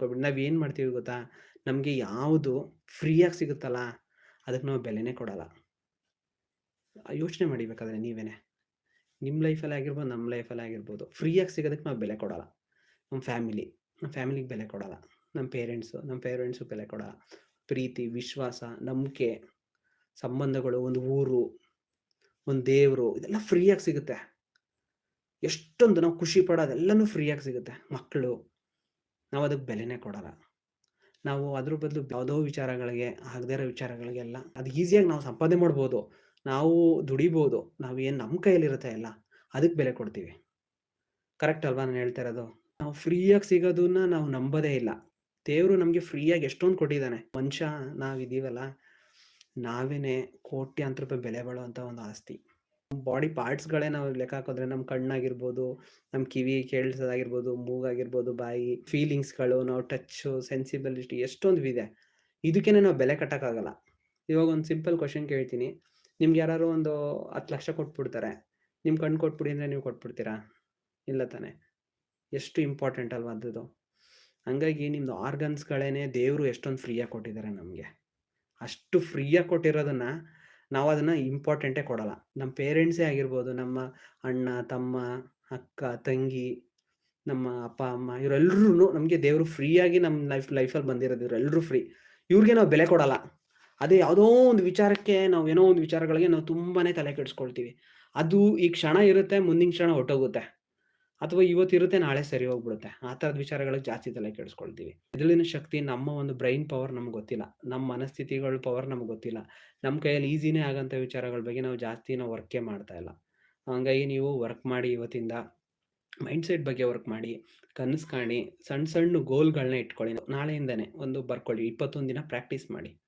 ತಿಳ್ಕೊಬಿಡಿ ನಾವು ಏನು ಮಾಡ್ತೀವಿ ಗೊತ್ತಾ? ನಮಗೆ ಯಾವುದು ಫ್ರೀಯಾಗಿ ಸಿಗುತ್ತಲ್ಲ ಅದಕ್ಕೆ ನಾವು ಬೆಲೆನೇ ಕೊಡಲ್ಲ. ಯೋಚನೆ ಮಾಡಿಬೇಕಾದ್ರೆ ನೀವೇನೆ. ನಿಮ್ಮ ಲೈಫಲ್ಲಿ ಆಗಿರ್ಬೋದು ನಮ್ಮ ಲೈಫಲ್ಲಿ ಆಗಿರ್ಬೋದು. ಫ್ರೀಯಾಗಿ ಸಿಗೋದಕ್ಕೆ ನಾವು ಬೆಲೆ ಕೊಡಲ್ಲ. ನಮ್ಮ ಫ್ಯಾಮಿಲಿ ನಮ್ಮ ಫ್ಯಾಮಿಲಿಗೆ ಬೆಲೆ ಕೊಡಲ್ಲ. ನಮ್ಮ ಪೇರೆಂಟ್ಸು ನಮ್ಮ ಪೇರೆಂಟ್ಸು ಬೆಲೆ ಕೊಡಲ್ಲ. ಪ್ರೀತಿ, ವಿಶ್ವಾಸ, ನಂಬಿಕೆ, ಸಂಬಂಧಗಳು, ಒಂದು ಊರು, ಒಂದು ದೇವರು, ಇದೆಲ್ಲ ಫ್ರೀಯಾಗಿ ಸಿಗುತ್ತೆ. ಎಷ್ಟೊಂದು ನಾವು ಖುಷಿ ಪಡೋದೆಲ್ಲನೂ ಫ್ರೀಯಾಗಿ ಸಿಗುತ್ತೆ. ಮಕ್ಕಳು ನಾವು ಅದಕ್ಕೆ ಬೆಲೆನೇ ಕೊಡಲ್ಲ. ನಾವು ಅದ್ರ ಬದಲು ಯಾವುದೋ ವಿಚಾರಗಳಿಗೆ, ಆಗದೇ ಇರೋ ವಿಚಾರಗಳಿಗೆಲ್ಲ ಅದು ಈಸಿಯಾಗಿ ನಾವು ಸಂಪಾದನೆ ಮಾಡ್ಬೋದು. ನಾವು ದುಡಿಬೋದು. ನಾವು ಏನು ನಮ್ಮ ಕೈಯಲ್ಲಿರುತ್ತೆ ಎಲ್ಲ ಅದಕ್ಕೆ ಬೆಲೆ ಕೊಡ್ತೀವಿ. ಕರೆಕ್ಟ್ ಅಲ್ವಾ ನಾನು ಹೇಳ್ತಾ ಇರೋದು? ನಾವು ಫ್ರೀಯಾಗಿ ಸಿಗೋದನ್ನ ನಾವು ನಂಬೋದೇ ಇಲ್ಲ. ದೇವರು ನಮಗೆ ಫ್ರೀಯಾಗಿ ಎಷ್ಟೊಂದು ಕೊಟ್ಟಿದ್ದಾನೆ. ಮನುಷ್ಯ ನಾವಿದ್ದೀವಲ್ಲ ನಾವೇನೆ ಕೋಟ್ಯಾಂತರ ರೂಪಾಯಿ ಬೆಲೆ ಬಾಳುವಂಥ ಒಂದು ಆಸ್ತಿ. ಬಾಡಿ ಪಾರ್ಟ್ಸ್ಗಳೇ ನಾವು ಲೆಕ್ಕ ಹಾಕೋದ್ರೆ ನಮ್ಮ ಕಣ್ಣಾಗಿರ್ಬೋದು, ನಮ್ಮ ಕಿವಿ ಕೇಳಿಸೋದಾಗಿರ್ಬೋದು, ಮೂಗಾಗಿರ್ಬೋದು, ಬಾಯಿ ಫೀಲಿಂಗ್ಸ್ಗಳು, ನಾವು ಟಚ್ಚು, ಸೆನ್ಸಿಬಿಲಿಟಿ ಎಷ್ಟೊಂದು ಇದೆ. ಇದಕ್ಕೇನೆ ನಾವು ಬೆಲೆ ಕಟ್ಟೋಕ್ಕಾಗಲ್ಲ. ಇವಾಗ ಒಂದು ಸಿಂಪಲ್ ಕ್ವಶನ್ ಕೇಳ್ತೀನಿ. ನಿಮ್ಗೆ ಯಾರು ಒಂದು ಹತ್ತು ಲಕ್ಷ ಕೊಟ್ಬಿಡ್ತಾರೆ. ನಿಮ್ಮ ಕಣ್ಣು ಕೊಟ್ಬಿಡಿ ಅಂದರೆ ನೀವು ಕೊಟ್ಬಿಡ್ತೀರಾ? ಇಲ್ಲ ತಾನೆ. ಎಷ್ಟು ಇಂಪಾರ್ಟೆಂಟ್ ಅಲ್ವಾ ಅದು ಹಂಗಾಗಿ ನಿಮ್ಮದು ಆರ್ಗನ್ಸ್ಗಳೇನೆ ದೇವರು ಎಷ್ಟೊಂದು ಫ್ರೀಯಾಗಿ ಕೊಟ್ಟಿದ್ದಾರೆ ನಮಗೆ. ಅಷ್ಟು ಫ್ರೀಯಾಗಿ ಕೊಟ್ಟಿರೋದನ್ನ ನಾವು ಅದನ್ನು ಇಂಪಾರ್ಟೆಂಟೇ ಕೊಡಲ್ಲ. ನಮ್ಮ ಪೇರೆಂಟ್ಸೇ ಆಗಿರ್ಬೋದು, ನಮ್ಮ ಅಣ್ಣ, ತಮ್ಮ, ಅಕ್ಕ, ತಂಗಿ, ನಮ್ಮ ಅಪ್ಪ, ಅಮ್ಮ ಇವರೆಲ್ಲರೂ ನಮಗೆ ದೇವರು ಫ್ರೀಯಾಗಿ ನಮ್ಮ ಲೈಫ್ ಲೈಫಲ್ಲಿ ಬಂದಿರೋದು ಇವರೆಲ್ಲರೂ ಫ್ರೀ ಇವ್ರಿಗೆ ನಾವು ಬೆಲೆ ಕೊಡಲ್ಲ. ಅದೇ ಯಾವುದೋ ಒಂದು ವಿಚಾರಕ್ಕೆ ನಾವು ಏನೋ ಒಂದು ವಿಚಾರಗಳಿಗೆ ನಾವು ತುಂಬಾ ತಲೆ ಕೆಡಿಸ್ಕೊಳ್ತೀವಿ. ಅದು ಈ ಕ್ಷಣ ಇರುತ್ತೆ, ಮುಂದಿನ ಕ್ಷಣ ಹೊಟ್ಟೋಗುತ್ತೆ ಅಥವಾ ಇವತ್ತಿರುತ್ತೆ ನಾಳೆ ಸರಿ ಹೋಗ್ಬಿಡುತ್ತೆ. ಆ ಥರದ ವಿಚಾರಗಳಿಗೆ ಜಾಸ್ತಿ ತಲೆ ಕೆಡಿಸ್ಕೊಳ್ತೀವಿ. ಇದರಲ್ಲಿನ ಶಕ್ತಿ ನಮ್ಮ ಒಂದು ಬ್ರೈನ್ ಪವರ್ ನಮ್ಗೆ ಗೊತ್ತಿಲ್ಲ. ನಮ್ಮ ಮನಸ್ಥಿತಿಗಳ ಪವರ್ ನಮ್ಗೆ ಗೊತ್ತಿಲ್ಲ. ನಮ್ಮ ಕೈಯಲ್ಲಿ ಈಸಿನೇ ಆಗೋಂಥ ವಿಚಾರಗಳ ಬಗ್ಗೆ ನಾವು ಜಾಸ್ತಿ ನಾವು ವರ್ಕೇ ಮಾಡ್ತಾ ಇಲ್ಲ. ಹಂಗಾಗಿ ನೀವು ವರ್ಕ್ ಮಾಡಿ ಇವತ್ತಿಂದ ಮೈಂಡ್ಸೆಟ್ ಬಗ್ಗೆ ವರ್ಕ್ ಮಾಡಿ, ಕನಸು ಕಾಣಿ ಸಣ್ಣ ಸಣ್ಣ ಗೋಲ್ಗಳನ್ನ ಇಟ್ಕೊಳ್ಳಿ. ನಾಳೆಯಿಂದನೇ ಒಂದು ಬರ್ಕೊಳ್ಳಿ. ಇಪ್ಪತ್ತೊಂದು ದಿನ ಪ್ರಾಕ್ಟೀಸ್ ಮಾಡಿ.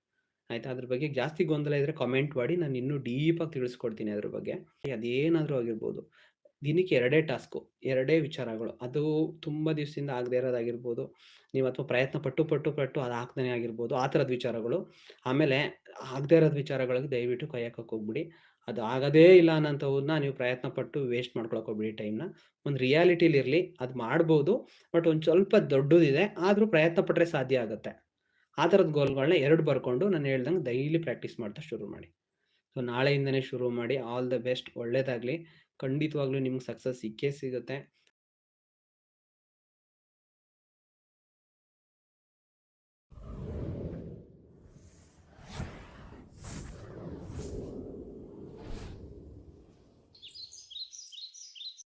ಆಯ್ತಾ? ಅದ್ರ ಬಗ್ಗೆ ಜಾಸ್ತಿ ಗೊಂದಲ ಇದ್ದರೆ ಕಮೆಂಟ್ ಮಾಡಿ. ನಾನು ಇನ್ನೂ ಡೀಪಾಗಿ ತಿಳಿಸ್ಕೊಡ್ತೀನಿ ಅದ್ರ ಬಗ್ಗೆ. ಅದೇನಾದರೂ ಆಗಿರ್ಬೋದು. ದಿನಕ್ಕೆ ಎರಡೇ ಟಾಸ್ಕು, ಎರಡೇ ವಿಚಾರಗಳು. ಅದು ತುಂಬ ದಿವಸದಿಂದ ಆಗದೆ ಇರೋದಾಗಿರ್ಬೋದು. ನೀವು ಅಥವಾ ಪ್ರಯತ್ನ ಪಟ್ಟು ಪಟ್ಟು ಪಟ್ಟು ಅದು ಆಗ್ತಾನೆ ಆಗಿರ್ಬೋದು. ಆ ಥರದ ವಿಚಾರಗಳು. ಆಮೇಲೆ ಆಗದೇ ಇರೋದು ವಿಚಾರಗಳಿಗೆ ದಯವಿಟ್ಟು ಕೈ ಹಾಕಕ್ಕೆ ಹೋಗ್ಬಿಡಿ. ಅದು ಆಗೋದೇ ಇಲ್ಲ ಅನ್ನೋಂಥವನ್ನ ನೀವು ಪ್ರಯತ್ನ ಪಟ್ಟು ವೇಸ್ಟ್ ಮಾಡ್ಕೊಳಕ್ಕೆ ಹೋಗ್ಬಿಡಿ ಟೈಮ್ನ. ಒಂದು ರಿಯಾಲಿಟಿಲಿ ಇರಲಿ, ಅದು ಮಾಡ್ಬೋದು. ಬಟ್ ಒಂದು ಸ್ವಲ್ಪ ದೊಡ್ಡದಿದೆ, ಆದರೂ ಪ್ರಯತ್ನ ಪಟ್ಟರೆ ಸಾಧ್ಯ ಆಗುತ್ತೆ. ಆ ಥರದ ಗೋಲ್ಗಳನ್ನ ಎರಡು ಬರ್ಕೊಂಡು ನಾನು ಹೇಳ್ದಂಗೆ ಡೈಲಿ ಪ್ರಾಕ್ಟೀಸ್ ಮಾಡ್ತಾ ಶುರು ಮಾಡಿ. ಸೊ ನಾಳೆಯಿಂದನೇ ಶುರು ಮಾಡಿ. All the best. ಒಳ್ಳೇದಾಗಲಿ. ಖಂಡಿತವಾಗ್ಲೂ ನಿಮ್ಗೆ ಸಕ್ಸಸ್ ಸಿಕ್ಕೇ ಸಿಗುತ್ತೆ.